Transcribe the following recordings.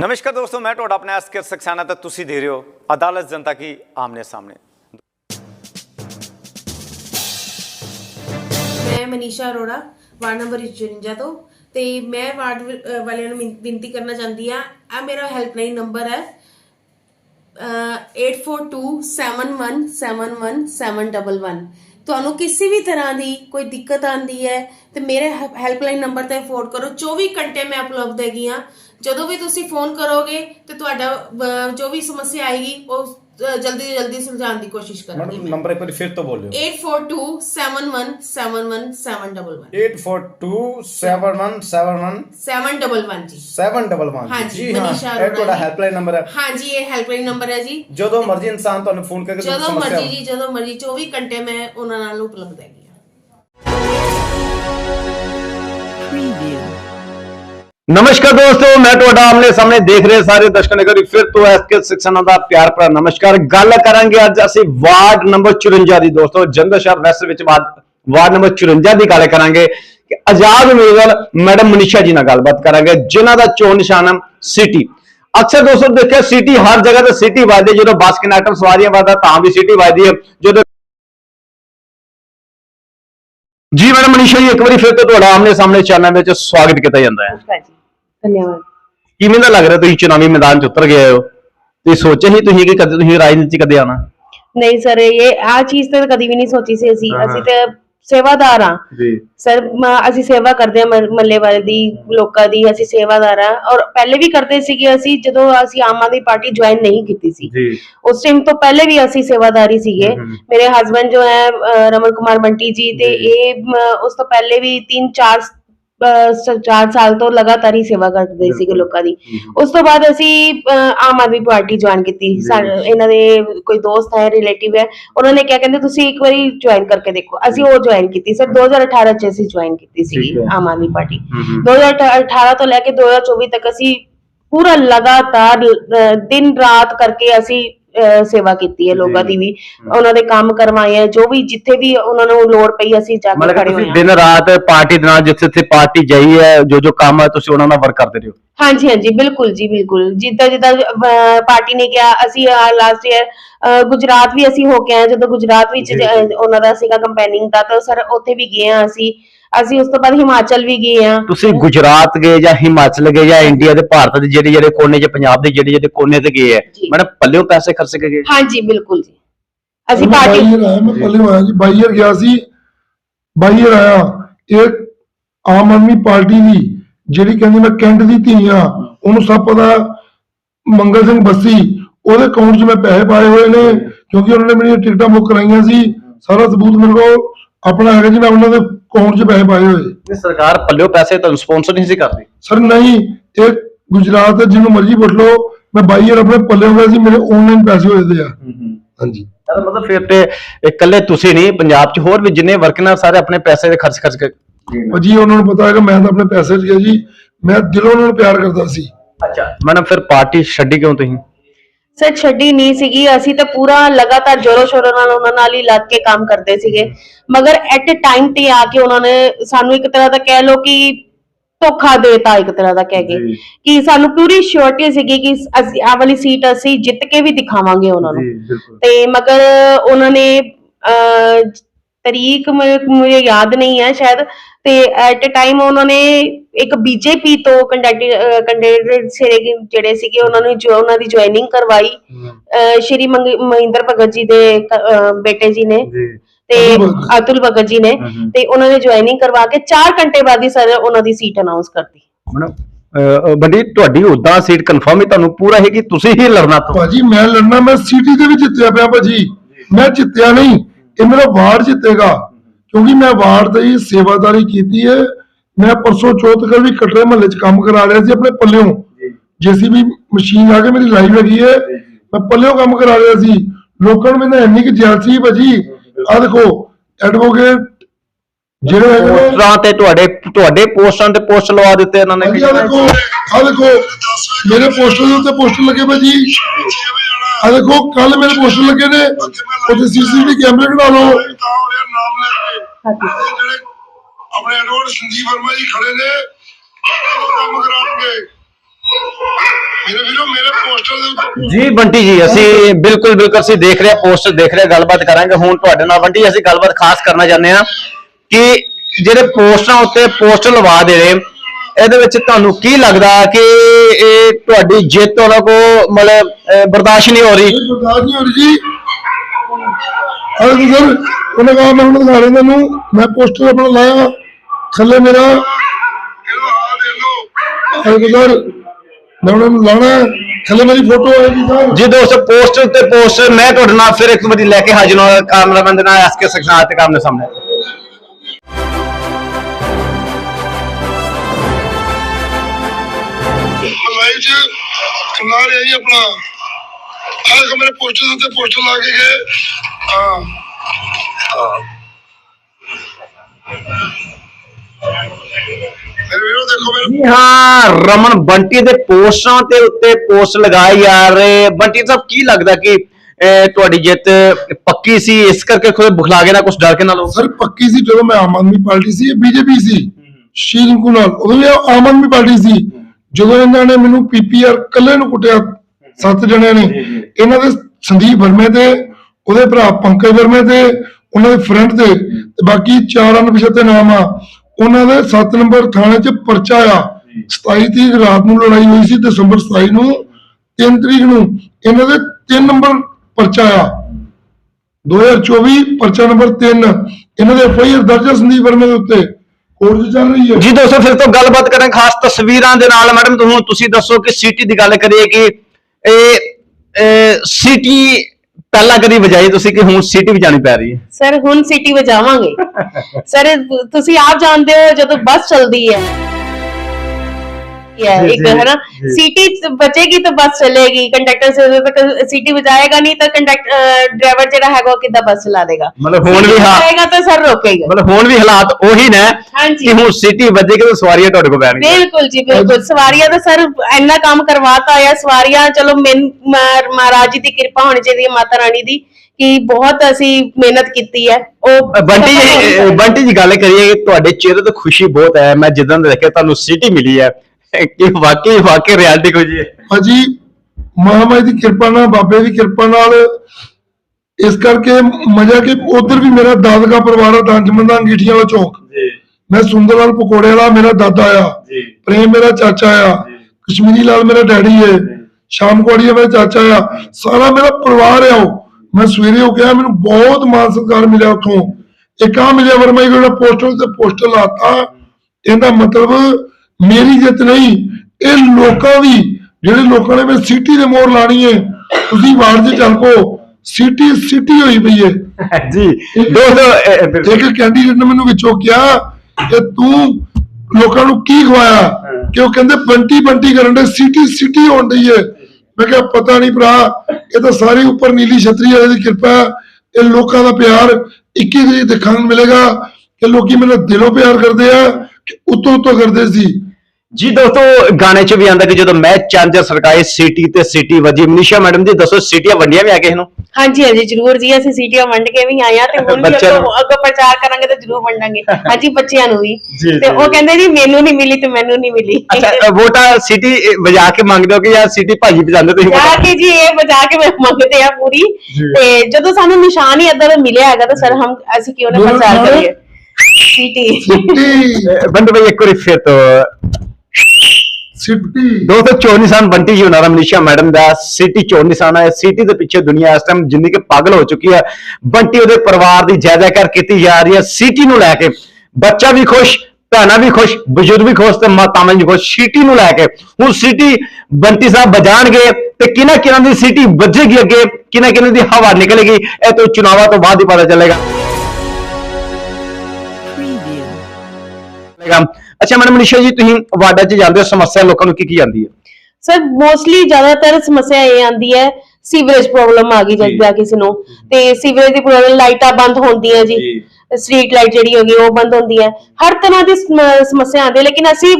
ਨਮਸਕਾਰ ਦੋਸਤੋ, ਮੈਂ ਤੁਹਾਡਾ ਆਪਣਾ ਐਸਕੇ ਸਕਸਾਨਾ ਤੇ ਤੁਸੀਂ ਦੇ ਰਹੇ ਹੋ ਅਦਾਲਤ ਜਨਤਾ ਕੀ ਆਮਨੇ ਸਾਹਮਣੇ। ਮੈਂ ਮਨੀਸ਼ਾ ਅਰੋੜਾ, ਵਾਰਡ ਨੰਬਰ 54 ਤੋਂ, ਤੇ ਮੈਂ ਵਾਰਡ ਵ- ਅਹ ਵਾਲਿਆਂ ਨੂੰ ਮਿਨ- ਬੇਨਤੀ ਕਰਨਾ ਚਾਹੁੰਦੀ ਆ ਆ ਮੇਰਾ ਹੈਲਪਲਾਈਨ ਨੰਬਰ ਹੈ, ਅਹ 8427171711 ਤੁਹਾਨੂੰ ਕਿਸੇ ਵੀ ਤਰ੍ਹਾਂ ਦੀ ਕੋਈ ਦਿੱਕਤ ਆਂਦੀ ਹੈ, ਤੇ ਮੇਰੇ ਹੈਲਪਲਾਈਨ ਨੰਬਰ ਤੇ ਫੋਨ ਕਰੋ 24 ਘੰਟੇ ਮੈਂ ਉਪਲਬਧ ਹੈਗੀ ਆ ਜਦੋਂ ਵੀ ਤੁਸੀਂ ਫੋਨ ਕਰੋਗੇ ਤੇ ਤੁਹਾਡਾ ਜੋ ਵੀ ਸਮੱਸਿਆ ਆਏਗੀ ਉਹ ਜਲਦੀ ਤੋਂ ਜਲਦੀ ਸੁਲਝਾਉਣ ਦੀ ਕੋਸ਼ਿਸ਼ ਕਰਾਂਗੀ ਮੈਡਮ ਨੰਬਰ ਇੱਕ ਵਾਰੀ ਫਿਰ ਤੋਂ ਬੋਲਿਓ। 8427171711 84271717 711 ਜੀ। 711 ਹਾਂਜੀ, ਜੀ। ਹਾਂ ਮਨੀਸ਼ਾ ਇਹ ਅਰੋੜਾ ਤੁਹਾਡਾ ਜੀ। ਹੈਲਪਲਾਈਨ ਨੰਬਰ ਹੈ। ਹਾਂਜੀ ਇਹ ਹੈਲਪਲਾਈਨ ਨੰਬਰ ਹੈ ਜੀ। ਜਦੋਂ ਮਰਜ਼ੀ ਇਨਸਾਨ ਤੁਹਾਨੂੰ ਫੋਨ ਕਰਕੇ ਜਦੋਂ ਮਰਜ਼ੀ ਜੀ ਜਦੋਂ ਮਰਜ਼ੀ 24 ਘੰਟੇ ਮੈਂ ਉਹਨਾਂ ਨਾਲ ਉਪਲਬਧ ਹੈਗੀ ਹਾਂ। ਨਮਸਕਾਰ ਦੋਸਤੋ, ਮੈਂ ਤੁਹਾਡਾ ਆਮਨੇ ਸਾਹਮਣੇ ਦੇਖ ਰਹੇ ਸਾਰੇ ਦਰਸ਼ਕਾਂ ਨੇ ਕਰੀ ਫਿਰ ਤੋਂ ਐਸਕੇ ਸਿਕਸਨਾ ਦਾ ਪਿਆਰ ਭਰਾ ਨਮਸਕਾਰ। ਗੱਲ ਕਰਾਂਗੇ ਅੱਜ ਅਸੀਂ ਵਾਰਡ ਨੰਬਰ 54 ਦੀ ਦੋਸਤੋ ਜੰਦਰ ਸ਼ਹਿਰ ਵੈਸਟ ਵਿੱਚ ਵਾਰਡ ਨੰਬਰ 54 ਦੀ ਗੱਲ ਕਰਾਂਗੇ। ਕਿ ਆਜ਼ਾਦ ਉਮੀਦਵਾਰ ਮੈਡਮ ਮਨੀਸ਼ਾ ਜੀ ਨਾਲ ਗੱਲਬਾਤ ਕਰਾਂਗੇ, ਜਿਨ੍ਹਾਂ ਦਾ ਚੋਣ ਨਿਸ਼ਾਨ ਹੈ ਸਿਟੀ। ਅਕਸਰ ਦੋਸਤੋ ਦੇਖਿਆ, ਸਿਟੀ ਹਰ ਜਗ੍ਹਾ ਤੇ ਸਿਟੀ ਵੱਜਦੀ ਜਦੋਂ ਬੱਸ ਕਨੈਕਟਰ ਸਵਾਰੀਆਂ ਵੱਜਦਾ, ਤਾਂ ਵੀ ਸਿਟੀ ਵੱਜਦੀ ਹੈ। ਜਦੋਂ ਜੀ ਮੈਡਮ ਮਨੀਸ਼ਾ ਜੀ, ਇੱਕ ਵਾਰੀ ਫਿਰ ਤੋਂ ਤੁਹਾਡਾ ਆਮਨੇ ਸਾਹਮਣੇ ਚੈਨਲ ਵਿੱਚ ਸਵਾਗਤ ਕੀਤਾ ਜਾਂਦਾ ਹੈ। ਧੰਨਵਾਦ। ਕਿਵੇਂ ਦਾ ਲੱਗ ਰਿਹਾ ਤੁਸੀਂ ਚੁਣਾਵੀ ਮੈਦਾਨ 'ਚ ਉਤਰ ਗਏ ਹੋ? ਤੇ ਸੋਚਿਆ ਸੀ ਤੁਸੀਂ ਕਿ ਕਦੇ ਤੁਸੀਂ ਰਾਜਨੀਤੀ 'ਚ ਕਦੇ ਆਣਾ ਨਹੀਂ ਸਰ ਇਹ ਆ ਚੀਜ਼ ਤਾਂ ਕਦੀ ਵੀ ਨਹੀਂ ਸੋਚੀ ਸੀ ਅਸੀਂ। ਹਾਂ, ਅਸੀਂ ਤੇ ਸੇਵਾਦਾਰ ਆ ਜੀ। ਸਰ ਮ- ਅਸੀਂ ਸੇਵਾ ਕਰਦੇ ਆ ਮੱਲੇ ਵਾਲੇ ਦੀ ਲੋਕਾਂ ਦੀ ਅਸੀਂ ਸੇਵਾਦਾਰ ਆ ਔਰ ਪਹਿਲੇ ਵੀ ਕਰਦੇ ਸੀਗੇ ਅਸੀਂ ਜਦੋਂ ਅਸੀਂ ਆਮ ਆਦਮੀ ਪਾਰਟੀ ਜੁਆਇਨ ਨਹੀਂ ਕੀਤੀ ਸੀ। ਜੀ। ਉਸ ਟਾਈਮ ਤੋਂ ਪਹਿਲੇ ਵੀ ਅਸੀਂ ਸੇਵਾਦਾਰੀ ਸੀਗੇ। ਹਮ। ਮੇਰੇ ਹਸਬੰਡ ਜੋ ਹੈ ਅ, ਰਮਨ ਕੁਮਾਰ ਬੰਟੀ ਜੀ ਤੇ ਇਹ ਮ, ਉਸ ਤੋਂ ਪਹਿਲੇ ਵੀ 3 4 ਚਾਰ ਸਾਲ ਤੋਂ ਲਗਾਤਾਰ ਹੀ ਸੇਵਾ ਕਰਦੇ ਸੀਗੇ ਲੋਕਾਂ ਦੀ। ਉਸ ਤੋਂ ਬਾਅਦ ਅਸੀਂ ਆਮ ਆਦਮੀ ਪਾਰਟੀ ਜੁਆਇਨ ਕੀਤੀ ਇਹਨਾਂ ਦੇ ਕੋਈ ਦੋਸਤ ਹੈ ਰਿਲੇਟਿਵ ਹੈ ਉਹਨਾਂ ਨੇ ਕਿਹਾ ਕਹਿੰਦੇ ਤੁਸੀਂ ਇੱਕ ਵਾਰੀ ਜੁਆਇਨ ਕਰਕੇ ਦੇਖੋ। ਅਸੀਂ ਉਹ ਜੁਆਇਨ ਕੀਤੀ ਸਰ 2018 ਚ ਅਸੀਂ ਜੁਆਇਨ ਕੀਤੀ ਸੀ। ਆਮ ਆਦਮੀ ਪਾਰਟੀ। ਹਮ। 2018 ਤੋਂ ਲੈ ਕੇ 2024 ਤੱਕ ਅਸੀਂ ਪੂਰਾ ਲਗਾਤਾਰ ਦਿਨ ਰਾਤ ਕਰਕੇ ਅਸੀਂ ਸੇਵਾ ਕੀਤੀ ਹੈ ਲੋਕਾਂ ਦੀ ਵੀ। ਉਹਨਾਂ ਦੇ ਕੰਮ ਕਰਵਾਏ ਹੈ ਜੋ ਵੀ ਜਿੱਥੇ ਵੀ ਉਹਨਾਂ ਨੂੰ ਲੋੜ ਪਈ ਅਸੀਂ ਜਾ ਕੇ ਮਤਲਬ ਖੜੇ ਹੋਏ ਤੁਸੀਂ ਹਾਂ ਦਿਨ ਰਾਤ ਪਾਰਟੀ ਦੇ ਨਾਲ ਜਿੱਥੇ ਜਿੱਥੇ ਪਾਰਟੀ ਜਾਈ ਹੈ ਜੋ ਜੋ ਕੰਮ ਹੈ ਤੁਸੀਂ ਉਹਨਾਂ ਨਾਲ ਵਰਕ ਕਰਦੇ ਰਹੋ। ਹਾਂਜੀ ਹਾਂਜੀ ਬਿਲਕੁਲ ਜੀ ਬਿਲਕੁਲ। ਜਿੱਦਾਂ ਜਿੱਦਾਂ ਅਹ, ਪਾਰਟੀ ਨੇ ਕਿਹਾ ਅਸੀਂ ਲਾਸਟ ਈਅਰ ਗੁਜਰਾਤ ਵੀ ਅਸੀਂ ਹੋ ਕੇ ਆਏ ਜਦੋਂ ਗੁਜਰਾਤ ਵਿੱਚ ਜ- ਅਹ, ਉਹਨਾਂ ਦਾ ਸੀਗਾ ਕੰਪੇਨਿੰਗ ਦਾ ਤਾਂ ਸਰ ਉੱਥੇ ਵੀ ਗਏ ਆ ਅਸੀਂ। ਅਸੀਂ ਉਸ ਤੋਂ ਬਾਅਦ ਹਿਮਾਚਲ ਵੀ ਗਏ ਆ ਤੁਸੀਂ ਗੁਜਰਾਤ ਗਏ ਜਾਂ ਹਿਮਾਚਲ ਗਏ ਜਾਂ ਇੰਡੀਆ ਦੇ ਭਾਰਤ ਦੇ ਜਿਹੜੇ ਜਿਹੜੇ ਕੋਨੇ 'ਚ ਪੰਜਾਬ ਦੇ ਜਿਹੜੇ ਜਿਹੜੇ ਕੋਨੇ ਤੇ ਗਏ ਹੈ। ਜੀ। ਮੈਡਮ ਪੱਲਿਓਂ ਪੈਸੇ ਖਰਚ ਕੇ ਗਏ? ਹਾਂਜੀ ਬਿਲਕੁਲ ਜੀ। ਅਸੀਂ ਮੈਂ ਪਾਰਟੀ ਆਇਆ ਮੈਂ ਪੱਲੇ ਆਇਆ ਜੀ ਬਾਈ year ਗਿਆ ਸੀ। ਬਾਈ year ਆਇਆ ਇਹ ਆਮ ਆਦਮੀ ਪਾਰਟੀ ਦੀ ਜਿਹੜੀ ਕਹਿੰਦੀ ਮੈਂ ਕੈਂਟ ਦੀ ਧੀ ਆ ਉਹਨੂੰ ਸਭ ਪਤਾ ਮੰਗਲ ਸਿੰਘ ਬੱਸੀ ਉਹਦੇ ਅਕਾਊਂਟ 'ਚ ਮੈਂ ਪੈਸੇ ਪਾਏ ਹੋਏ ਨੇ ਕਿਉਂਕਿ ਉਹਨਾਂ ਨੇ ਮੇਰੀਆਂ ਟਿਕਟਾਂ ਬੁੱਕ ਕਰਾਈਆਂ ਸੀ ਸਾਰਾ ਸਬੂਤ ਮੇਰੇ ਕੋਲ ਆਪਣਾ ਹੈਗਾ ਜੀ ਮੈਂ ਉਹਨਾਂ ਦੇ ਅਕਾਊਂਟ 'ਚ ਪੈਸੇ ਪਾਏ ਹੋਏ। ਤੇ ਸਰਕਾਰ ਪੱਲਿਓਂ ਪੈਸੇ ਤੁਹਾਨੂੰ ਸਪਾਂਸਰ ਨਹੀਂ ਸੀ ਕਰਦੀ ਸਰ ਨਹੀਂ ਇਹ ਗੁਜਰਾਤ ਦੇ ਜਿਹਨੂੰ ਮਰਜ਼ੀ ਪੁੱਛ ਲਓ ਮੈਂ ਬਾਈ year ਆਪਣੇ ਪੱਲੇ ਹੋ ਗਿਆ ਸੀ ਮੇਰੇ ਆਨਲਾਈਨ ਪੈਸੇ ਹੋਏ ਦੇ ਆ। ਹਾਂਜੀ। ਇਹਦਾ ਮਤਲਬ ਫਿਰ ਤੇ ਇਕੱਲੇ ਤੁਸੀਂ ਨਹੀਂ ਪੰਜਾਬ 'ਚ ਹੋਰ ਵੀ ਜਿੰਨੇ ਵਰਕਰ ਸਾਰੇ ਆਪਣੇ ਪੈਸੇ ਦੇ ਖਰਚ ਖਰਚ ਕੇ ਭਾਜੀ ਉਹਨਾਂ ਨੂੰ ਪਤਾ ਹੈ ਕਿ ਮੈਂ ਤਾਂ ਆਪਣੇ ਪੈਸੇ 'ਚ ਗਿਆ ਜੀ। ਮੈਂ ਦਿਲੋਂ ਉਹਨਾਂ ਨੂੰ ਪਿਆਰ ਕਰਦਾ ਸੀ। ਅੱਛਾ। ਮੈਡਮ ਫਿਰ ਪਾਰਟੀ ਛੱਡੀ ਕਿਉਂ ਤੁਸੀਂ? ਸਰ ਛੱਡੀ ਨਹੀਂ ਸੀਗੀ। ਅਸੀਂ ਤਾਂ ਪੂਰਾ ਲਗਾਤਾਰ ਜੋਰੋ ਸ਼ੋਰੋ ਨਾਲ ਉਹਨਾਂ ਨਾਲ ਹੀ ਲੱਗ ਕੇ ਕੰਮ ਕਰਦੇ ਸੀਗੇ। ਮਗਰ ਐਟ ਅ ਟਾਈਮ ਤੇ ਆ ਕੇ ਉਹਨਾਂ ਨੇ ਸਾਨੂੰ ਇੱਕ ਤਰ੍ਹਾਂ ਦਾ ਕਹਿ ਲਓ ਕਿ ਧੋਖਾ ਦੇਤਾ ਇੱਕ ਤਰ੍ਹਾਂ ਦਾ ਕਹਿ ਕੇ। ਕਿ ਸਾਨੂੰ ਪੂਰੀ ਸ਼ੋਰਟੀ ਸੀਗੀ ਕਿ ਅਸੀਂ ਆ ਵਾਲੀ ਸੀਟ ਅਸੀਂ ਜਿੱਤ ਕੇ ਵੀ ਦਿਖਾਵਾਂਗੇ ਉਹਨਾਂ ਨੂੰ। ਤੇ ਮਗਰ ਉਹਨਾਂ ਨੇ ਤਰੀਕ ਮੈਨੂੰ ਯਾਦ ਨਹੀਂ ਹੈ ਸ਼ਾਇਦ ਤੇ ਐਟ ਅ ਟਾਈਮ ਉਹਨਾਂ ਨੇ ਇੱਕ ਬੀਜੇਪੀ ਤੋਂ ਕੈਂਡੀਡੇਟ ਜਿਹੜੇ ਸੀਗੇ ਉਹਨਾਂ ਨੂੰ ਜੋ ਉਹਨਾਂ ਦੀ ਜੁਆਇਨਿੰਗ ਕਰਵਾਈ। ਸ਼੍ਰੀ ਮਹਿੰਦਰ ਭਗਤ ਜੀ ਦੇ ਬੇਟੇ ਜੀ ਨੇ ਤੇ ਅਤੁਲ ਭਗਤ। ਜੀ। ਨੇ। ਤੇ ਉਹਨਾਂ ਨੇ ਜੁਆਇਨਿੰਗ ਕਰਵਾ ਕੇ 4 ਘੰਟੇ ਬਾਅਦ ਹੀ ਸਰ ਉਹਨਾਂ ਦੀ ਸੀਟ ਅਨਾਉਂਸ ਕਰਤੀ। ਮੈਡਮ ਬੰਦੀ ਤੁਹਾਡੀ ਉਦਾਂ ਸੀਟ ਕਨਫਰਮ ਹੀ ਤੁਹਾਨੂੰ ਪੂਰਾ ਹੈ ਕਿ ਤੁਸੀਂ ਹੀ ਲੜਨਾ ਤੋਂ ਭਾਜੀ ਮੈਂ ਲੜਨਾ ਮੈਂ ਸਿਟੀ ਦੇ ਵਿੱਚ ਜਿੱਤਿਆ ਪਿਆ ਭਾਜੀ। ਮੈਂ ਜਿੱਤਿਆ ਨਹੀਂ। ਇਹ ਮੇਰਾ ਵਾਰਡ ਜਿੱਤੇਗਾ। ਕਿਉਂਕਿ ਮੈਂ ਵਾਰਡ ਦੀ ਸੇਵਾਦਾਰੀ ਕੀਤੀ ਹੈ। ਮੈਂ ਪਰਸੋਂ ਚੌਥ ਕਰ ਵੀ ਕਟਰੇ ਮਹੱਲੇ 'ਚ ਕੰਮ ਕਰਾ ਰਿਹਾ ਸੀ ਆਪਣੇ ਪੱਲਿਓਂ। ਜੀਸੀਬੀ ਮਸ਼ੀਨ ਆ ਕੇ ਮੇਰੀ ਲਾਈਵ ਲੱਗੀ ਹੈ। ਮੈਂ ਪੱਲਿਓਂ ਕੰਮ ਕਰਾ ਰਿਹਾ ਸੀ। ਲੋਕਾਂ ਨੂੰ ਮੈਨੂੰ ਇੰਨੀ ਕਿ ਜੈਲਸੀ ਭਾਜੀ। ਆ ਦੇਖੋ ਐਡਵੋਕੇਟ ਜਿਹੜੇ ਹੈਗੇ ਪੋਸਟਰਾਂ ਤੇ ਤੁਹਾਡੇ ਤੁਹਾਡੇ ਪੋਸਟਰਾਂ ਤੇ ਪੋਸਟ ਲਵਾ ਦਿੱਤੇ ਇਹਨਾਂ ਨੇ ਆ ਦੇਖੋ ਆ ਦੇਖੋ ਮੇਰੇ ਪੋਸਟਰ ਦੇ ਉੱਤੇ ਪੋਸਟਰ ਲੱਗੇ ਪਏ ਜੀ ਆ ਦੇਖੋ ਕੱਲ ਮੇਰੇ ਪੋਸਟਰ ਲੱਗੇ ਨੇ। ਉੱਥੇ ਸੀਸੀਟੀਵੀ ਕੈਮਰੇ ਕਢਾ ਲਓ। ਜਿਹੜੇ ਆਪਣੇ ਐਡਵੋਕੇਟ ਸੰਜੀਵ ਵਰਮਾ ਜੀ ਖੜੇ ਨੇ ਉਹ ਕੰਮ ਕਰਾਉਣਗੇ। ਮੇਰੇ ਵੀਰੋ ਮੇਰੇ ਪੋਸਟਰ ਦੇ ਉੱਤੇ ਜੀ ਬੰਟੀ ਜੀ ਅਸੀਂ ਬਿਲਕੁਲ ਬਿਲਕੁਲ ਅਸੀਂ ਦੇਖ ਰਹੇ ਪੋਸਟ ਦੇਖ ਰਹੇ ਗੱਲਬਾਤ ਕਰਾਂਗੇ। ਹੁਣ ਤੁਹਾਡੇ ਨਾਲ ਬੰਟੀ ਅਸੀਂ ਗੱਲਬਾਤ ਖਾਸ ਕਰਨਾ ਚਾਹੁੰਦੇ ਹਾਂ ਕਿ ਜਿਹੜੇ ਪੋਸਟਰਾਂ ਉੱਤੇ ਪੋਸਟ ਲਵਾ ਦੇ ਰਹੇ ਇਹਦੇ ਵਿੱਚ ਤੁਹਾਨੂੰ ਕੀ ਲੱਗਦਾ ਕਿ ਇਹ ਤੁਹਾਡੀ ਜਿੱਤ ਉਹਨਾਂ ਕੋ ਮਤਲਬ ਅਹ, ਬਰਦਾਸ਼ਤ ਨਹੀਂ ਹੋ ਰਹੀ? ਬਰਦਾਸ਼ਤ ਨਹੀਂ ਹੋ ਰਹੀ ਜੀ। ਅਰੇ ਸਰ ਉਹਨੇ ਕਹਾ ਮੈਂ ਹੁਣ ਦਿਖਾ ਰਿਹਾ ਤੁਹਾਨੂੰ। ਮੈਂ ਪੋਸਟਰ ਆਪਣਾ ਲਾਇਆ ਥੱਲੇ ਮੇਰਾ। ਅਰੇ ਸਰ ਮੈਂ ਉਹਨਾਂ ਨੂੰ ਲਾਣਾ ਹੈ। ਥੱਲੇ ਮੇਰੀ ਫੋਟੋ ਆਏਗੀ ਸਰ। ਜੀ ਦੋਸਤੋ ਪੋਸਟ ਉੱਤੇ ਪੋਸਟ ਮੈਂ ਤੁਹਾਡੇ ਨਾਲ ਫਿਰ ਇੱਕ ਵਾਰੀ ਲੈ ਕੇ ਹਾਜ਼ਰ ਹਾਂ ਕੈਮਰਾਮੈਨ ਦੇ ਨਾਲ ਐਸ ਕੇ ਸਖਸ਼ਾਤ ਤੇ ਕਾਮਨੇ ਸਾਹਮਣੇ। ਲਾਈਵ ਚ ਕਨਾ ਰਿਹਾ ਜੀ ਆਪਣਾ। ਆਹ ਦੇਖੋ ਮੇਰੇ ਪੋਸਟਰ ਦੇ ਉੱਤੇ ਪੋਸਟਰ ਲਾ ਕੇ ਗਏ। ਹਾਂ। ਜੀ ਹਾਂ ਰਮਨ ਬੰਟੀ ਦੇ ਪੋਸਟਾਂ ਤੇ ਉੱਤੇ ਪੋਸਟ ਲਗਾਏ ਜਾ ਰਹੇ। ਬੰਟੀ ਸਾਹਿਬ ਕੀ ਲੱਗਦਾ ਕਿ ਤੁਹਾਡੀ ਜਿੱਤ ਪੱਕੀ ਸੀ? ਇਸ ਕਰਕੇ ਕੋਈ ਬੁਖਲਾ ਕੇ ਨਾ ਕੁਝ ਡਰ ਕੇ ਨਾ ਲੋ ਸਰ ਪੱਕੀ ਸੀ ਜਦੋਂ ਮੈਂ ਆਮ ਆਦਮੀ ਪਾਰਟੀ ਸੀ ਇਹ ਬੀਜੇਪੀ ਸੀ। ਸ਼੍ਰੀ ਰਿੰਕੂ ਨਾਲ ਉਦੋਂ ਆਮ ਆਦਮੀ ਪਾਰਟੀ ਸੀ। ਜਦੋਂ ਇਹਨਾਂ ਨੇ ਮੈਨੂੰ ਪੀਪੀਆਰ ਕੱਲੇ ਨੂੰ ਕੁੱਟਿਆ ਸੱਤ ਜਣਿਆਂ ਨੇ ਇਹਨਾਂ ਦੇ ਸੰਦੀਪ ਵਰਮੇ ਤੇ ਉਹਦੇ ਭਰਾ ਪੰਕਜ ਵਰਮੇ ਤੇ ਉਹਨਾਂ ਦੇ ਫਰੈਂਡ ਤੇ ਤੇ ਬਾਕੀ ਚਾਰ ਅਣਪਛਾਤੇ ਨਾਮ ਆ। ਉਹਨਾਂ ਦੇ 7 ਨੰਬਰ ਥਾਣੇ 'ਚ ਪਰਚਾ ਆ। 27 ਤਰੀਕ ਰਾਤ ਨੂੰ ਲੜਾਈ ਹੋਈ ਸੀ ਦਸੰਬਰ 27 ਨੂੰ 3 ਤਰੀਕ ਨੂੰ ਇਹਨਾਂ ਦੇ 3 ਨੰਬਰ ਪਰਚਾ ਆ। 2024 ਪਰਚਾ ਨੰਬਰ 3 ਇਹਨਾਂ ਦੇ ਐਫਆਈਆਰ ਦਰਜ ਸੰਦੀਪ ਵਰਮੇ ਦੇ ਉੱਤੇ। ਕੋਰਟ 'ਚ ਚੱਲ ਰਹੀ ਹੈ? ਜੀ ਦੋਸਤੋ ਫਿਰ ਤੋਂ ਗੱਲਬਾਤ ਕਰਾਂ ਖਾਸ ਤਸਵੀਰਾਂ ਦੇ ਨਾਲ। ਮੈਡਮ ਤੁਹਾਨੂੰ ਤੁਸੀਂ ਦੱਸੋ ਕਿ ਸਿਟੀ ਦੀ ਗੱਲ ਕਰੀਏ ਕਿ ਇਹ ਸਿਟੀ ਪਹਿਲਾਂ ਕਦੀ ਵਜਾਈ ਤੁਸੀਂ ਕਿ ਹੁਣ ਸਿਟੀ ਵਜਾਣੀ ਪੈ ਰਹੀ ਹੈ? ਸਰ ਹੁਣ ਸਿਟੀ ਵਜਾਵਾਂਗੇ। ਸਰ ਤੁਸੀਂ ਆਪ ਜਾਣਦੇ ਹੋ ਜਦੋਂ ਬੱਸ ਚਲਦੀ ਹੈ। ਹੈ ਜੀ, ਇੱਕ ਜੀ, ਹੈ ਨਾ ਜੀ। ਸੀਟੀ ਬਚੇਗੀ ਤਾਂ ਬੱਸ ਚਲੇਗੀ ਕੰਡਕਟਰ से तक सीटी बजाएगा नहीं तो कंडक्टर ड्राइवर ਜਿਹੜਾ ਹੈਗਾ ਉਹ ਕਿੱਦਾਂ ਬੱਸ ਚਲਾ ਦੇਗਾ ਮਤਲਬ ਹੁਣ ਵੀ ਹਾਂ ਆਏਗਾ ਤਾਂ ਸਰ ਰੋਕੇਗਾ ਮਤਲਬ ਹੁਣ ਵੀ ਹਾਲਾਤ ਉਹੀ ਨੇ ਹਾਂਜੀ। ਕਿ ਹੁਣ ਸਿਟੀ ਵੱਜੇਗੀ ਤਾਂ ਸਵਾਰੀਆਂ ਤੁਹਾਡੇ ਕੋਲ ਪੈਣਗੀਆਂ ਬਿਲਕੁਲ ਜੀ ਬਿਲਕੁਲ ਸਵਾਰੀਆਂ ਤਾਂ ਸਰ ਇੰਨਾ ਕੰਮ ਕਰਵਾਤਾ ਆ ਸਵਾਰੀਆਂ ਚਲੋ ਮੈਨ ਮਾ- ਮਹਾਰਾਜ ਜੀ ਦੀ ਕਿਰਪਾ ਹੋਣੀ ਚਾਹੀਦੀ ਹੈ ਮਾਤਾ ਰਾਣੀ ਦੀ ਕਿ ਬਹੁਤ ਅਸੀਂ ਮਿਹਨਤ ਕੀਤੀ ਹੈ ਉਹ ਬੰਟੀ ਸਫਲ ਹੋ ਜੀ ਗਏ। ਬੰਟੀ ਜੀ ਗੱਲ ਕਰੀਏ ਕਿ ਤੁਹਾਡੇ ਚਿਹਰੇ ਤੋਂ ਖੁਸ਼ੀ ਬਹੁਤ ਹੈ ਮੈਂ ਜਿੱਦਾਂ ਦਾ ਦੇਖਿਆ ਤੁਹਾਨੂੰ ਸਿਟੀ ਮਿਲੀ ਹੈ ਕਿ ਵਾਕਈ ਵਾਕਈ ਰਿਐਲਿਟੀ ਕੋਈ ਹੈ ਭਾਜੀ ਮਹਾਮਾਈ ਦੀ ਕਿਰਪਾ ਨਾਲ ਬਾਬੇ ਦੀ ਕਿਰਪਾ ਨਾਲ ਇਸ ਕਰਕੇ ਮਜ਼ਾ ਕਿ ਉਧਰ ਵੀ ਮੇਰਾ ਦਾਦਕਾ ਪਰਿਵਾਰ ਆ ਦੰਜਮੰਦਾ ਅੰਗੀਠੀਆਂ ਵਾਲਾ ਚੌਕ। ਜੀ। ਮੈਂ ਸੁੰਦਰ ਲਾਲ ਪਕੌੜੇ ਵਾਲਾ ਮੇਰਾ ਦਾਦਾ ਆ। ਜੀ। ਪ੍ਰੇਮ ਮੇਰਾ ਚਾਚਾ ਆ। ਕਸ਼ਮੀਰੀ ਲਾਲ ਮੇਰਾ ਡੈਡੀ ਹੈ ਸ਼ਾਮ ਕੋੜੀਆ ਮੇਰਾ ਚਾਚਾ ਆ। ਸਾਰਾ ਮੇਰਾ ਪਰਿਵਾਰ ਆ ਉਹ। ਮੈਂ ਸਵੇਰੇ ਹੋ ਗਿਆ ਮੈਨੂੰ ਬਹੁਤ ਮਾਨ ਸਤਿਕਾਰ ਮਿਲਿਆ ਉੱਥੋਂ। ਇੱਕ ਆ ਮਿਲਿਆ ਵਰਮਾ ਜੀ ਕੋਲ ਪੋਸਟਰ ਤੇ ਪੋਸਟਰ ਲਾਤਾ। ਇਹਦਾ ਮਤਲਬ ਮੇਰੀ ਜਿੱਤ ਨਹੀਂ ਇਹ ਲੋਕਾਂ ਦੀ ਜਿਹੜੇ ਲੋਕਾਂ ਨੇ ਵੀ ਸਿਟੀ ਦੇ ਮੋਹਰ ਲਾਣੀ ਹੈ ਤੁਸੀਂ ਵਾਰਡ 'ਚ ਚੱਲ ਪੋ ਸਿਟੀ ਸਿਟੀ ਹੋਈ ਪਈ ਹੈ ਜੀ ਬਿਲਕੁਲ। ਇੱਕ ਕੈਂਡੀਡੇਟ ਨੇ ਮੈਨੂੰ ਵਿੱਚੋਂ ਕਿਹਾ ਕਿ ਤੂੰ ਲੋਕਾਂ ਨੂੰ ਕੀ ਖਵਾਇਆ ਕਿ ਉਹ ਕਹਿੰਦੇ ਬੰਟੀ ਬੰਟੀ ਕਰਨ ਦੇ ਸਿਟੀ ਸਿਟੀ ਹੋਣ ਡਈ ਹੈ ਮੈਂ ਕਿਹਾ ਪਤਾ ਨਹੀਂ ਭਰਾ ਇਹ ਤਾਂ ਸਾਰੇ ਉੱਪਰ ਨੀਲੀ ਛਤਰੀ ਵਾਲੇ ਦੀ ਕਿਰਪਾ। ਇਹ ਲੋਕਾਂ ਦਾ ਪਿਆਰ 21 ਤਰੀਕ ਦੇਖਣ ਨੂੰ ਮਿਲੇਗਾ ਕਿ ਲੋਕੀ ਮੈਨੂੰ ਦਿਲੋਂ ਪਿਆਰ ਕਰਦੇ ਆ ਕਿ ਉਤੋਂ ਉਤੋਂ ਕਰਦੇ ਸੀ ਜੀ ਦੋਸਤੋ ਗਾਣੇ 'ਚ ਵੀ ਆਂਦਾ ਕਿ ਜਦੋਂ ਮੈਂ ਚਾਂਜਰ ਸਰਕਾਏ ਸਿਟੀ ਤੇ ਸਿਟੀ ਵਜੀ ਮਨੀਸ਼ਾ ਮੈਡਮ ਜੀ ਦੱਸੋ ਸਿਟੀਆਂ ਵੰਡੀਆਂ ਵੀ ਆ ਕਿਸੇ ਨੂੰ? ਹਾਂਜੀ ਹਾਂਜੀ ਜਰੂਰ ਜੀ ਅਸੀਂ ਸੀਟੀਆਂ ਵੰਡ ਕੇ ਵੀ ਆਏ ਆ ਤੇ ਹੁਣ ਵੀ ਬੱਚਿਆਂ ਅੱਗੋਂ ਨੂੰ। ਅੱਗੋਂ ਪ੍ਰਚਾਰ ਕਰਾਂਗੇ ਤਾਂ ਜਰੂਰ ਵੰਡਾਂਗੇ। ਹਾਂਜੀ ਬੱਚਿਆਂ ਨੂੰ ਵੀ। ਜੀ, ਤੇ ਜੀ। ਉਹ ਕਹਿੰਦੇ ਜੀ ਮੈਨੂੰ ਨਹੀਂ ਮਿਲੀ ਤੇ ਮੈਨੂੰ ਨਹੀਂ ਮਿਲੀ। ਅੱਛਾ ਅ, ਵੋਟਾਂ ਸਿਟੀ ਵਜਾ ਕੇ ਮੰਗਦੇ ਹੋ ਕਿ ਜਾਂ ਸਿਟੀ ਭਾਜੀ ਵਜਾਉਂਦੇ ਤੁਸੀਂ ਜਾ ਵੋਟਾਂ? ਕੇ ਜੀ ਇਹ ਬਜਾ ਕੇ ਮੈਂ ਮੰਗਦੇ ਆ ਪੂਰੀ। ਤੇ ਜਦੋਂ ਸਾਨੂੰ ਨਿਸ਼ਾਨ ਹੀ ਏਦਾਂ ਦਾ ਮਿਲਿਆ ਹੈਗਾ ਤਾਂ ਸਰ ਹਮ ਅਸੀਂ ਕਿਉਂ ਨਾ ਪ੍ਰਚਾਰ। ਕਰੀਏ? ਸੀਟੀ। ਅ, ਬੰਦੇ ਭਾਈ ਇੱਕ ਵਾਰੀ ਫਿਰ ਤੋਂ। ਸਿਟੀ ਚੋਣ ਨਿਸ਼ਾਨ ਬੰਟੀ ਜੀ ਹੋਣਾ ਦਾ ਮਨੀਸ਼ਾ ਮੈਡਮ ਦਾ ਸਿਟੀ ਚੋਣ ਨਿਸ਼ਾਨ ਹੈ। ਸਿਟੀ ਦੇ ਪਿੱਛੇ ਦੁਨੀਆ ਇਸ ਟਾਈਮ ਜਿੰਨੀ ਕਿ ਪਾਗਲ ਹੋ ਚੁੱਕੀ ਹੈ। ਬੰਟੀ ਉਹਦੇ ਪਰਿਵਾਰ ਦੀ ਜੈ ਜੈਕਾਰ ਕੀਤੀ ਜਾ ਰਹੀ ਹੈ ਸਿਟੀ ਨੂੰ ਲੈ ਕੇ। ਬੱਚਾ ਵੀ ਖੁਸ਼ ਭੈਣਾਂ ਵੀ ਖੁਸ਼ ਬਜ਼ੁਰਗ ਵੀ ਖੁਸ਼ ਤੇ ਮਾਤਾਵਾਂ ਵੀ ਖੁਸ਼। ਸਿਟੀ ਨੂੰ ਲੈ ਕੇ। ਹੁਣ ਸਿਟੀ ਬੰਟੀ ਸਾਹਿਬ ਬਜਾਣਗੇ ਤੇ ਕਿਹਨਾਂ ਕਿਹਨਾਂ ਦੀ ਸਿਟੀ ਵੱਜੇਗੀ ਅੱਗੇ? ਕਿਹਨਾਂ ਕਿਹਨਾਂ ਦੀ ਹਵਾ ਨਿਕਲੇਗੀ? ਇਹ ਤੋਂ ਚੁਣਾਵਾਂ ਤੋਂ ਬਾਅਦ ਹੀ ਪਤਾ. ਚੱਲੇਗਾ। ਅੱਛਾ ਮੈਡਮ ਮਨੀਸ਼ਾ ਜੀ ਤੁਸੀਂ ਵਾਰਡਾਂ 'ਚ ਜਾਂਦੇ ਹੋ ਸਮੱਸਿਆ ਲੋਕਾਂ ਨੂੰ ਕੀ ਕੀ ਆਉਂਦੀ ਹੈ? ਸਰ ਮੋਸਟਲੀ ਜ਼ਿਆਦਾਤਰ ਸਮੱਸਿਆ ਇਹ ਆਂਦੀ ਹੈ ਸੀਵਰੇਜ ਪ੍ਰੋਬਲਮ ਆ ਗਈ ਜਦ ਆ ਕਿਸੇ ਨੂੰ। ਤੇ ਸੀਵਰੇਜ ਦੀ ਪ੍ਰੋਬਲਮ ਲਾਈਟਾਂ ਬੰਦ ਹੁੰਦੀਆਂ ਜੀ। ਸਟਰੀਟ ਲਾਈਟ ਜਿਹੜੀ ਹੋਗੀ ਉਹ ਬੰਦ ਹੁੰਦੀ ਹੈ। ਹਰ ਤਰ੍ਹਾਂ ਦੀ ਸਮ- ਸਮੱਸਿਆ ਆਉਂਦੀ ਹੈ ਲੇਕਿਨ ਅਸੀਂ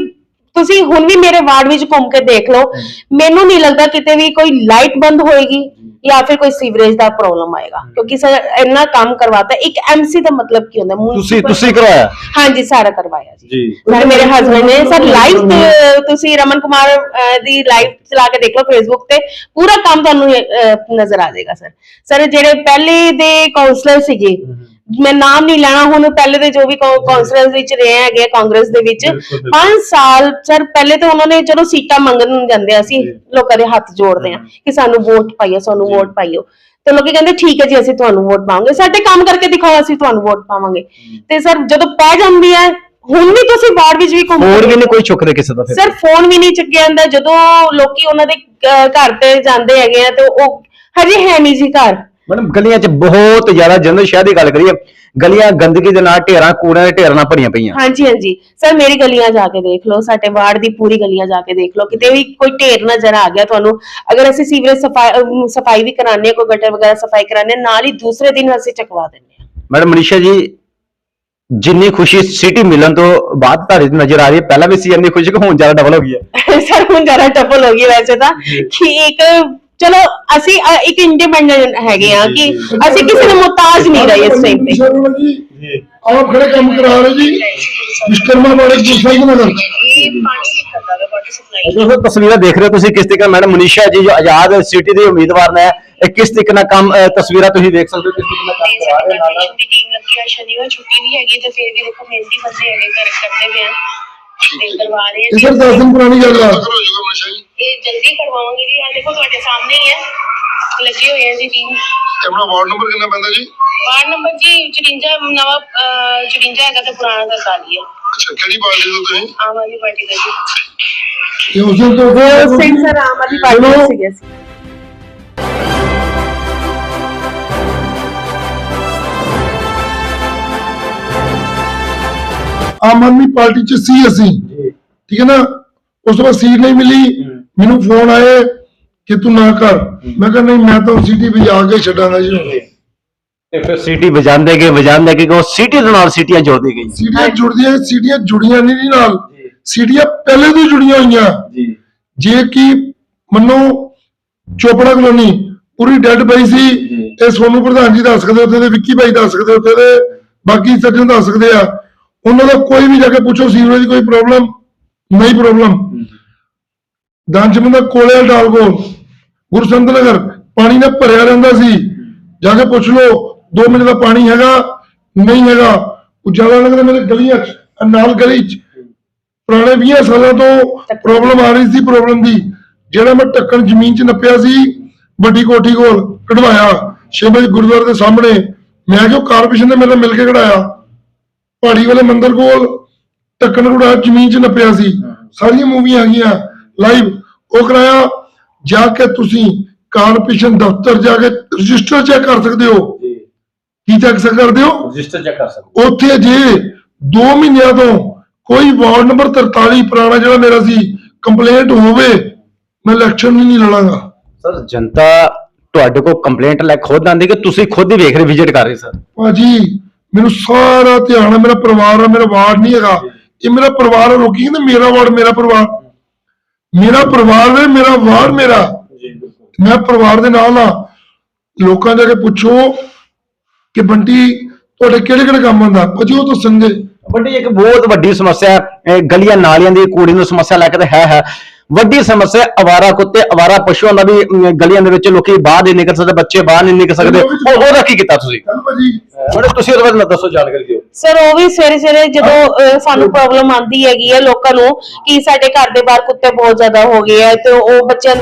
ਤੁਸੀਂ ਹੁਣ ਵੀ ਮੇਰੇ ਵਾਰਡ ਵਿੱਚ ਘੁੰਮ ਕੇ ਦੇਖ ਲਓ। ਮੈਨੂੰ ਨਹੀਂ ਲੱਗਦਾ ਕਿਤੇ ਵੀ ਕੋਈ ਲਾਈਟ ਬੰਦ ਹੋਏਗੀ। ਜਾਂ ਫਿਰ ਕੋਈ ਸੀਵਰੇਜ ਦਾ ਪ੍ਰੋਬਲਮ ਆਏਗਾ। ਕਿਉਂਕਿ ਸਰ ਇੰਨਾ ਕੰਮ ਕਰਵਾਤਾ ਇੱਕ ਐਮਸੀ ਦਾ ਮਤਲਬ ਕੀ ਹੁੰਦਾ? ਤੁਸੀਂ ਤੁਸੀਂ ਕਰਵਾਇਆ ਹਾਂਜੀ ਸਾਰਾ ਕਰਵਾਇਆ ਜੀ। ਸਰ ਮੇਰੇ ਹਸਬੰਡ ਨੇ ਸਰ ਲਾਈਵ ਤੁਸੀਂ ਰਮਨ ਕੁਮਾਰ ਦੀ ਲਾਈਵ ਚਲਾ ਕੇ ਦੇਖ ਲਓ ਫੇਸਬੁੱਕ ਤੇ। ਪੂਰਾ ਕੰਮ ਤੁਹਾਨੂੰ ਨਜ਼ਰ ਆ ਜਾਏਗਾ ਸਰ। ਸਰ ਜਿਹੜੇ ਪਹਿਲੇ ਦੇ ਕਾਉਂਸਲਰ ਸੀਗੇ ਮੈਂ ਨਾਮ ਨਹੀਂ ਲੈਣਾ ਹੁਣ ਪਹਿਲੇ ਦੇ ਜੋ ਵੀ ਕਾਉਂਸਲਰ ਵਿੱਚ ਰਹੇ ਹੈਗੇ ਆ ਕਾਂਗਰਸ ਦੇ ਵਿੱਚ 5 ਸਾਲ ਸਰ ਪਹਿਲੇ ਤਾਂ ਉਹਨਾਂ ਨੇ ਚਲੋ ਸੀਟਾਂ ਮੰਗਣ ਨੂੰ ਜਾਂਦੇ ਆ ਅਸੀਂ ਲੋਕਾਂ ਦੇ ਹੱਥ ਜੋੜਦੇ ਆ ਕਿ ਸਾਨੂੰ ਵੋਟ ਪਾਈਓ ਸਾਨੂੰ ਵੋਟ ਪਾਈਓ। ਤੇ ਲੋਕੀ ਕਹਿੰਦੇ ਠੀਕ ਹੈ ਜੀ ਅਸੀਂ ਤੁਹਾਨੂੰ ਵੋਟ ਪਾਵਾਂਗੇ। ਸਾਡੇ ਕੰਮ ਕਰਕੇ ਦਿਖਾਓ ਅਸੀਂ ਤੁਹਾਨੂੰ ਵੋਟ ਪਾਵਾਂਗੇ। ਤੇ ਸਰ ਜਦੋਂ ਪੈ ਜਾਂਦੀ ਹੈ ਹੁਣ ਵੀ ਤੁਸੀਂ ਵਾਰਡ ਵਿੱਚ ਵੀ ਘੁੰਮ ਹੋਰ ਵੀ ਨਹੀਂ ਕੋਈ ਚੁੱਕਦੇ ਕਿਸੇ ਦਾ ਫਿਰ। ਸਰ ਫੋਨ ਵੀ ਨਹੀਂ ਚੱਕਿਆ ਜਾਂਦਾ। ਜਦੋਂ ਲੋਕੀ ਉਹਨਾਂ ਦੇ ਅਹ, ਘਰ ਤੇ ਜਾਂਦੇ ਹੈਗੇ ਆ ਤੇ ਉਹ ਹਜੇ ਹੈ ਨਹੀਂ ਜੀ ਘਰ। ਮੈਡਮ ਗਲੀਆਂ 'ਚ ਬਹੁਤ ਜ਼ਿਆਦਾ ਜੰਦਰ ਸ਼ਹਿਰ ਦੀ ਗੱਲ ਕਰੀਏ ਗਲੀਆਂ ਗੰਦਗੀ ਦੇ ਨਾਲ ਢੇਰਾਂ ਕੂੜਿਆਂ ਦੇ ਢੇਰਾਂ ਨਾਲ ਭਰੀਆਂ ਪਈਆਂ। ਹਾਂਜੀ ਹਾਂਜੀ। ਸਰ ਮੇਰੀ ਗਲੀਆਂ ਜਾ ਕੇ ਦੇਖ ਲਓ ਸਾਡੇ ਵਾਰਡ ਦੀ ਪੂਰੀ ਗਲੀਆਂ ਜਾ ਕੇ ਦੇਖ ਲਓ ਕਿਤੇ ਵੀ ਕੋਈ ਢੇਰ ਨਜ਼ਰ ਆ ਗਿਆ ਤੁਹਾਨੂੰ। ਅਗਰ ਅਸੀਂ ਸੀਵਰੇਜ ਸਫ਼ਾਈ ਅਮ, ਸਫ਼ਾਈ ਵੀ ਕਰਾਉਂਦੇ ਹਾਂ ਕੋਈ ਗਟਰ ਵਗੈਰਾ ਸਫ਼ਾਈ ਕਰਾਉਂਦੇ ਹਾਂ ਨਾਲ ਹੀ ਦੂਸਰੇ ਦਿਨ ਅਸੀਂ ਚਕਵਾ ਦਿੰਦੇ ਹਾਂ। ਮੈਡਮ ਮਨੀਸ਼ਾ ਜੀ ਜਿੰਨੀ ਖੁਸ਼ੀ ਸਿਟੀ ਮਿਲਣ ਤੋਂ ਬਾਅਦ ਤੁਹਾਡੀ ਨਜ਼ਰ ਆ ਰਹੀ ਹੈ ਪਹਿਲਾਂ ਵੀ ਸੀ ਇੰਨੀ ਖੁਸ਼ੀ ਕਿ ਹੁਣ ਜ਼ਿਆਦਾ ਡਬਲ ਹੋ ਗਈ ਹੈ। ਸਰ ਹੁਣ ਜ਼ਿਆਦਾ ਟਫਲ ਹੋ ਗਈ ਵੈਸੇ ਤਾਂ। ਕਿ ਇੱਕ ਚਲੋ ਅਸੀਂ ਅ, ਇੱਕ ਇੰਡੀਪੈਂਡੈਂਟ ਹੈਗੇ ਆ ਕਿ ਅਸੀਂ ਕਿਸੇ ਦੇ ਮੁਹਤਾਜ ਨਹੀਂ ਰਹੇ ਇਸ ਟਾਈਮ ਤੇ। ਸ਼ਰਮਾ ਜੀ। ਆਪ ਖੜੇ ਕੰਮ ਕਰਾ ਰਹੇ ਜੀ। ਵਿਸ਼ਕਰਮਾ ਵਾਲੇ ਗੁਰਸਾਹਿਬ ਨਗਰ ਦੋਸਤੋ ਤਸਵੀਰਾਂ ਦੇਖ ਰਹੇ ਹੋ ਤੁਸੀਂ ਕਿਸ ਤਰੀਕੇ ਨਾਲ ਮੈਡਮ ਮਨੀਸ਼ਾ ਜੀ ਜੋ ਆਜ਼ਾਦ ਸਿਟੀ ਦੇ ਉਮੀਦਵਾਰ ਨੇ ਇਹ ਕਿਸ ਤਰੀਕੇ ਨਾਲ ਕੰਮ ਅਹ, ਤਸਵੀਰਾਂ ਤੁਸੀਂ ਦੇਖ ਸਕਦੇ ਹੋ ਕਿਸ ਤਰੀਕੇ ਨਾਲ ਕੰਮ ਕਰਾ ਰਹੇ ਨਾਲ ਨਾਲ। ਟੀਮ ਲੱਗੀ ਆ ਸ਼ਨੀਵਾਰ ਛੁੱਟੀ ਵੀ ਹੈਗੀ ਤੇ ਫਿਰ ਵੀ ਦੇਖੋ ਮਿਹਨਤੀ ਬੰਦੇ ਹੈਗੇ ਕਰ ਕਰਦੇ ਪਏ ਆ। ਤੇ ਕਰਵਾ ਰਹੇ ਆ ਇਧਰ 10 ਦਿਨ ਪੁਰਾਣੀ ਗੱਲ ਆ। ਇਹ ਜਲਦੀ ਕਰਵਾਵਾਂਗੇ ਜੀ ਆ ਦੇਖੋ ਤੁਹਾਡੇ ਸਾਹਮਣੇ ਹੀ ਹੈ ਲੱਗੀ ਹੋਈ ਹੈ ਜੀ ਟੀਮ ਆਪਣਾ ਵਾਰਡ ਨੰਬਰ ਕਿੰਨਾ ਪੈਂਦਾ ਜੀ? ਵਾਰਡ ਨੰਬਰ ਜੀ 54 ਨਵਾਂ ਅਹ, 54 ਹੈਗਾ ਤੇ ਪੁਰਾਣਾ ਦਾ ਕਾਲੀ ਹੈ ਅੱਛਾ ਕਿਹੜੀ ਪਾਰਟੀ ਤੋਂ ਤੁਸੀਂ? ਆਮ ਆਦਮੀ ਪਾਰਟੀ ਦਾ ਜੀ। ਇਹ ਉਸ ਦਿਨ ਤੋਂ ਸਿੰਘ ਸਰ ਆਮ ਆਦਮੀ ਪਾਰਟੀ ਦੇ ਸੀਗੇ ਅਸੀਂ। ਆਮ ਆਦਮੀ ਪਾਰਟੀ ਚ ਸੀ ਅਸੀਂ। ਠੀਕ ਹੈ ਨਾ? ਉਸ ਤੋਂ ਬਾਅਦ ਸੀਟ ਨਹੀਂ ਮਿਲੀ। ਮੈਨੂੰ ਫੋਨ ਆਏ ਕਿ ਤੂੰ ਨਾ ਕਰ। ਮੈਂ ਕਿਹਾ ਨਹੀਂ ਮੈਂ ਤਾਂ ਸਿਟੀ ਵਜਾ ਕੇ ਛੱਡਾਂਗਾ ਜੀ। ਤੇ ਫਿਰ ਸਿਟੀ ਵਜਾਉਂਦੇ ਗਏ ਵਜਾਉਂਦੇ ਗਏ ਉਹ ਸਿਟੀ ਦੇ ਨਾਲ ਸਿਟੀਆਂ ਜੋੜਦੀ ਗਈ ਸੀਟੀਆਂ ਜੁੜਦੀਆਂ ਸੀਟੀਆਂ ਜੁੜੀਆਂ ਨਹੀਂ ਜੀ ਨਾਲ। ਸੀਟੀਆਂ ਪਹਿਲੇ ਤੋਂ ਜੁੜੀਆਂ ਹੋਈਆਂ। ਜੀ। ਜੇ ਕਿ ਮੰਨੋ ਚੋਪੜਾ ਕਲੋਨੀ ਪੂਰੀ ਡੈਡ ਪਈ ਸੀ। ਇਹ ਸੋਨੂ ਪ੍ਰਧਾਨ ਜੀ ਦੱਸ ਸਕਦੇ ਉੱਥੇ ਦੇ ਵਿੱਕੀ ਭਾਈ ਦੱਸ ਸਕਦੇ ਉੱਥੇ ਦੇ ਬਾਕੀ ਸੱਜਣ ਦੱਸ ਸਕਦੇ ਆ। ਉਹਨਾਂ ਦਾ ਕੋਈ ਵੀ ਜਾ ਕੇ ਪੁੱਛੋ ਸੀਵਰੇਜ ਦੀ ਕੋਈ ਪ੍ਰੋਬਲਮ ਨਹੀਂ ਪ੍ਰੋਬਲਮ ਦਾਨਚਮਨ ਦਾ ਕੋਲੇ ਡਾਲ ਕੋਲ ਗੁਰਸੰਤ ਨਗਰ, ਪਾਣੀ ਨਾਲ ਭਰਿਆ ਰਹਿੰਦਾ ਸੀ। ਜਾ ਕੇ ਪੁੱਛ ਲਓ 2 ਮਿੰਟ ਦਾ ਪਾਣੀ ਹੈਗਾ, ਨਹੀਂ ਹੈਗਾ। ਉਜਾਲਾ ਨਗਰ ਮੇਰੇ ਗਲੀਆਂ ਚ ਨਾਲ ਗਲੀ ਚ। ਪੁਰਾਣੇ 20 ਸਾਲਾਂ ਤੋਂ ਪ੍ਰੋਬਲਮ ਆ ਰਹੀ ਸੀ ਪ੍ਰੋਬਲਮ ਦੀ। ਜਿਹੜਾ ਮੈਂ ਢੱਕਣ ਜ਼ਮੀਨ 'ਚ ਨੱਪਿਆ ਸੀ, ਵੱਡੀ ਕੋਠੀ ਕੋਲ, ਕਢਵਾਇਆ। ਸ਼ਿਵਜ ਗੁਰਦੁਆਰੇ ਦੇ ਸਾਹਮਣੇ, ਮੈਂ ਕਿਹਾ ਕਾਰਪੋਰੇਸ਼ਨ ਨੇ ਮੇਰੇ ਨਾਲ ਮਿਲ ਕੇ ਕਢਾਇਆ। ਪਹਾੜੀ ਵਾਲੇ ਮੰਦਿਰ ਕੋਲ ਢੱਕਣ ਕਢਾਇਆ ਜ਼ਮੀਨ 'ਚ ਨੱਪਿਆ ਸੀ। ਸਾਰੀਆਂ ਮੂਵੀਆਂ ਹੈਗੀਆਂ ਲਾਈਵ ਉਹ ਕਰਾਇਆ ਜਾ ਕੇ ਤੁਸੀਂ ਕਾਰਪੋਰੇਸ਼ਨ ਦਫ਼ਤਰ ਜਾ ਕੇ ਰਜਿਸਟਰ ਚੈੱਕ ਕਰ ਸਕਦੇ ਹੋ। ਕੀ ਚੈੱਕ ਕਰਦੇ ਹੋ? ਰਜਿਸਟਰ ਚੈੱਕ ਕਰ ਸਕਦੇ ਉੱਥੇ ਜੇ 2 ਮਹੀਨਿਆਂ ਤੋਂ ਕੋਈ ਵਾਰਡ ਨੰਬਰ 43 ਪੁਰਾਣਾ ਜਿਹੜਾ ਮੇਰਾ ਸੀ ਕੰਪਲੇਂਟ ਹੋਵੇ ਮੈਂ ਇਲੈਕਸ਼ਨ ਵੀ ਨਹੀਂ ਲੜਾਂਗਾ। ਸਰ ਜਨਤਾ ਤੁਹਾਡੇ ਕੋਲ ਕੰਪਲੇਂਟ ਲੈ ਖੁਦ ਆਂਦੀ ਕਿ ਤੁਸੀਂ ਖੁਦ ਹੀ ਵੇਖ ਰਹੇ ਵਿਜ਼ਿਟ ਕਰ ਰਹੇ ਸਰ? ਭਾਜੀ ਮੈਨੂੰ ਸਾਰਾ ਧਿਆਨ ਹੈ ਮੇਰਾ ਪਰਿਵਾਰ ਹੈ ਮੇਰਾ ਵਾਰਡ ਨਹੀਂ ਹੈਗਾ। ਇਹ ਮੇਰਾ ਪਰਿਵਾਰ ਹੈ ਲੋਕੀ ਕਹਿੰਦੇ ਮੇਰਾ ਵਾਰਡ ਮੇਰਾ ਪਰਿਵਾਰ। ਮੇਰਾ ਪਰਿਵਾਰ ਹੈ ਮੇਰਾ ਵਾਰਡ ਮੇਰਾ। ਮੈਂ ਪਰਿਵਾਰ ਦੇ ਨਾਲ ਆ। ਲੋਕਾਂ ਜਾ ਕੇ ਪੁੱਛੋ ਕਿ ਬੰਟੀ ਤੁਹਾਡੇ ਕਿਹੜੇ ਕਿਹੜੇ ਕੰਮ ਆਉਂਦਾ? ਭਾਜੀ ਉਹ ਦੱਸਣਗੇ ਵੱਡੀ ਇੱਕ ਬਹੁਤ ਵੱਡੀ ਸਮੱਸਿਆ ਹੈ, ਇਹ ਗਲੀਆਂ ਨਾਲੀਆਂ ਦੀ ਕੂੜੇ ਨੂੰ ਸਮੱਸਿਆ ਲੈ ਕੇ ਤਾਂ ਹੈ ਹੈ। ਵੱਡੀ ਸਮੱਸਿਆ ਅਵਾਰਾ ਕੁੱਤੇ ਅਵਾਰਾ ਪਸ਼ੂਆਂ ਦਾ ਵੀ ਗਲੀਆਂ ਦੇ ਵਿੱਚ ਲੋਕੀ ਬਾਹਰ ਨਹੀਂ ਨਿਕਲ ਸਕਦੇ ਬੱਚੇ ਬਾਹਰ ਨਹੀਂ ਨਿਕਲ ਸਕਦੇ। ਉਹ ਉਹਦਾ ਕੀ ਕੀਤਾ ਤੁਸੀਂ? ਮੈਡਮ ਤੁਸੀਂ ਉਹਦੇ ਬਾਰੇ ਦੱਸੋ ਜਾਣਕਾਰੀ ਦਿਓ। ਸਰ ਉਹ ਵੀ ਸਵੇਰੇ ਸਵੇਰੇ ਜਦੋਂ ਸਾਨੂੰ ਪ੍ਰੋਬਲਮ ਆਂਦੀ ਹੈਗੀ ਹੈ ਲੋਕਾਂ ਨੂੰ ਕਿ ਸਾਡੇ ਘਰ ਦੇ ਬਾਹਰ ਕੁੱਤੇ ਬਹੁਤ ਜ਼ਿਆਦਾ ਹੋ ਗਏ ਆ ਤੇ ਉਹ ਬੱਚਿਆਂ.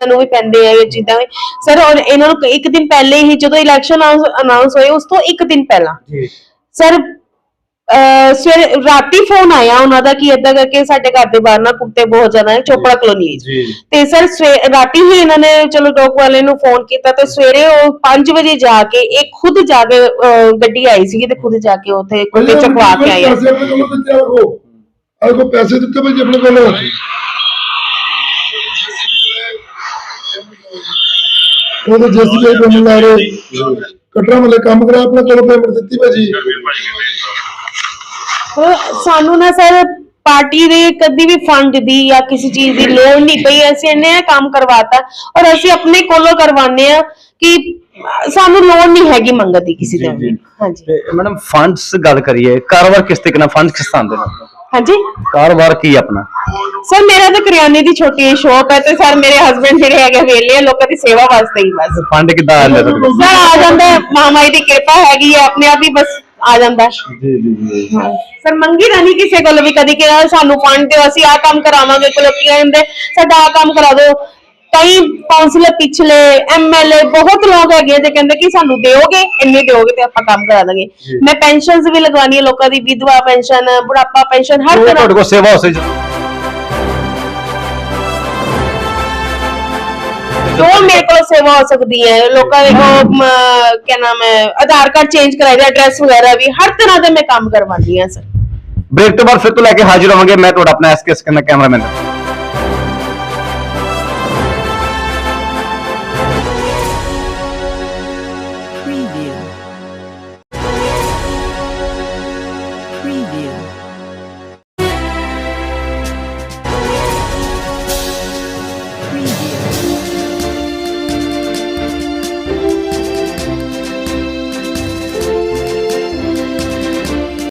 ਨੂੰ ਵੀ ਪੈਂਦੇ ਆ ਜਿੱਦਾਂ ਵੀ। ਸਰ ਔਰ ਇਹਨਾਂ ਨੂੰ ਇੱਕ ਦਿਨ ਪਹਿਲੇ ਹੀ ਜਦੋਂ ਇਲੈਕਸ਼ਨ ਅਨਾਉਂਸ ਹੋਏ ਉਸ ਤੋਂ ਇੱਕ ਦਿਨ ਪਹਿਲਾਂ। ਜੀ। ਸਰ ਸਵੇਰੇ ਰਾਤੀ ਫੋਨ ਆਇਆ ਉਹਨਾਂ ਦਾ ਕਿ ਏਦਾਂ ਕਰਕੇ ਸਾਡੇ ਘਰ ਦੇ ਬਾਹਰ ਨਾ ਕੁੱਤੇ ਬਹੁਤ ਜ਼ਿਆਦਾ ਹੈ ਚੋਪੜਾ ਕਲੋਨੀ 'ਚ ਜੀ। ਤੇ ਸਰ ਸਵੇ- ਰਾਤੀ ਹੀ ਇਹਨਾਂ ਨੇ ਚਲੋ ਡੌਗ ਵਾਲੇ ਨੂੰ ਫੋਨ ਕੀਤਾ ਤੇ ਸਵੇਰੇ ਉਹ 5 ਵਜੇ ਜਾ ਕੇ ਇਹ ਖੁਦ ਜਾ ਕੇ ਅਹ, ਗੱਡੀ ਆਈ ਸੀਗੀ ਤੇ ਖੁਦ ਜਾ ਕੇ ਉੱਥੇ ਕੁੱਤੇ ਚਕਵਾ ਕੇ ਆਏ ਆ। ਪੈਸੇ ਦਿੱਤੇ ਭਾਜੀ ਆਪਣੇ ਕੋਲ? ਉਹ ਤਾਂ ਜੈਸੀ ਦੇ ਪੇਮੈਂਟ ਲਾ ਰਹੇ ਕਟਰਾ ਮਲੇ ਕੰਮ ਕਰਾ ਆਪਣੇ ਕੋਲ ਪੇਮੈਂਟ ਦਿੱਤੀ ਭਾਜੀ ਸਾਨੂੰ ਨਾ ਸਰ ਪਾਰਟੀ ਦੇ ਕਦੀ ਵੀ ਫੰਡ ਦੀ ਜਾਂ ਕਿਸੇ ਚੀਜ਼ ਦੀ ਲੋੜ ਨਹੀਂ ਪਈ। ਅਸੀਂ ਇਹਨੇ ਇਹ ਕੰਮ ਕਰਵਾਤਾ ਔਰ ਅਸੀਂ ਆਪਣੇ ਕੋਲੋਂ ਕਰਵਾਉਂਦੇ ਆ ਕਿ ਸਾਨੂੰ ਲੋੜ ਨਹੀਂ ਹੈਗੀ ਮੰਗਣ ਦੀ ਕਿਸੇ ਤੋਂ ਵੀ। ਹਾਂਜੀ। ਤੇ ਮੈਡਮ ਫੰਡਸ ਗੱਲ ਕਰੀਏ ਕਾਰੋਬਾਰ ਕਿਸ ਨਾਲ ਫੰਡ ਕਿਸ ਤਰ੍ਹਾਂ ਦੇ ਹਾਂਜੀ। ਕਾਰੋਬਾਰ ਕੀ ਆਪਣਾ? ਸਰ ਮੇਰਾ ਤਾਂ ਕਰਿਆਨੇ ਦੀ ਛੋਟੀ ਜਿਹੀ ਸ਼ੌਪ ਹੈ ਤੇ ਸਰ ਮੇਰੇ ਹਸਬੰਡ ਜਿਹੜੇ ਹੈਗੇ ਵੇਲੇ ਆ ਲੋਕਾਂ ਦੀ ਸੇਵਾ ਵਾਸਤੇ ਹੀ ਬਸ। ਫੰਡ ਕਿੱਦਾਂ ਆਉਂਦਾ ਸਰ ਆ ਜਾਂਦਾ ਹੈ, ਮਹਾਮਾਈ ਦੀ ਕਿਰਪਾ ਹੈਗੀ ਹੈ ਆਪਣੇ ਆਪ ਹੀ ਬਸ ਆ ਜਾਂਦਾ ਹੈ। ਜੀ ਜੀ ਜੀ ਸਰ ਮੰਗੀ ਤਾਂ ਨਹੀਂ ਕਿਸੇ ਕੋਲ ਵੀ ਕਦੀ ਕਿਹਾ ਸਾਨੂੰ ਫੰਡ ਦਿਓ ਅਸੀਂ ਆ ਕੰਮ ਕਰਾਵਾਂਗੇ ਕੋਲ ਕੀ ਕਹਿੰਦੇ ਸਾਡਾ ਆ ਕੰਮ ਕਰਾ ਦਿਓ। ਕਈ ਕਾਉਂਸਲਰ ਪਿਛਲੇ ਐਮਐਲਏ ਬਹੁਤ ਲੋਕ ਹੈਗੇ ਆ ਜੇ ਕਹਿੰਦੇ ਕਿ ਸਾਨੂੰ ਦਿਓਗੇ ਇੰਨੇ ਦਿਓਗੇ ਤੇ ਆਪਾਂ ਕੰਮ ਕਰਾ ਦਾਂਗੇ। ਮੈਂ ਪੈਨਸ਼ਨਸ ਵੀ ਲਗਵਾਉਣੀ ਹੈ ਲੋਕਾਂ ਦੀ ਵਿਧਵਾ ਪੈਨਸ਼ਨ ਬੁਢਾਪਾ ਪੈਨਸ਼ਨ ਹਰ ਤਰ੍ਹਾਂ ਤੁਹਾਡੇ ਕੋਲ ਸੇਵਾ ਉਸੇ ਜੋ ਮੇਰੇ ਕੋਲ ਸੇਵਾ ਹੋ ਸਕਦੀ ਹੈ ਲੋਕਾਂ ਦੇ ਕੋਲ ਮ, ਕਿਆ ਨਾਮ ਹੈ ਆਧਾਰ ਕਾਰਡ ਚੇਂਜ ਕਰਾਇਆ ਦਾ ਐਡਰੈਸ ਵਗੈਰਾ ਵੀ ਹਰ ਤਰ੍ਹਾਂ ਦੇ ਮੈਂ ਕੰਮ ਕਰਵਾਉਂਦੀ ਹਾਂ ਸਰ। ਬ੍ਰੇਕ ਤੋਂ ਬਾਅਦ ਫਿਰ ਤੋਂ ਲੈ ਕੇ ਹਾਜ਼ਰ ਹੋਵਾਂਗੇ ਮੈਂ ਤੁਹਾਡਾ ਆਪਣਾ ਐਸਕੇ ਸਕੰਦਰ ਕੈਮਰਾਮੈਨ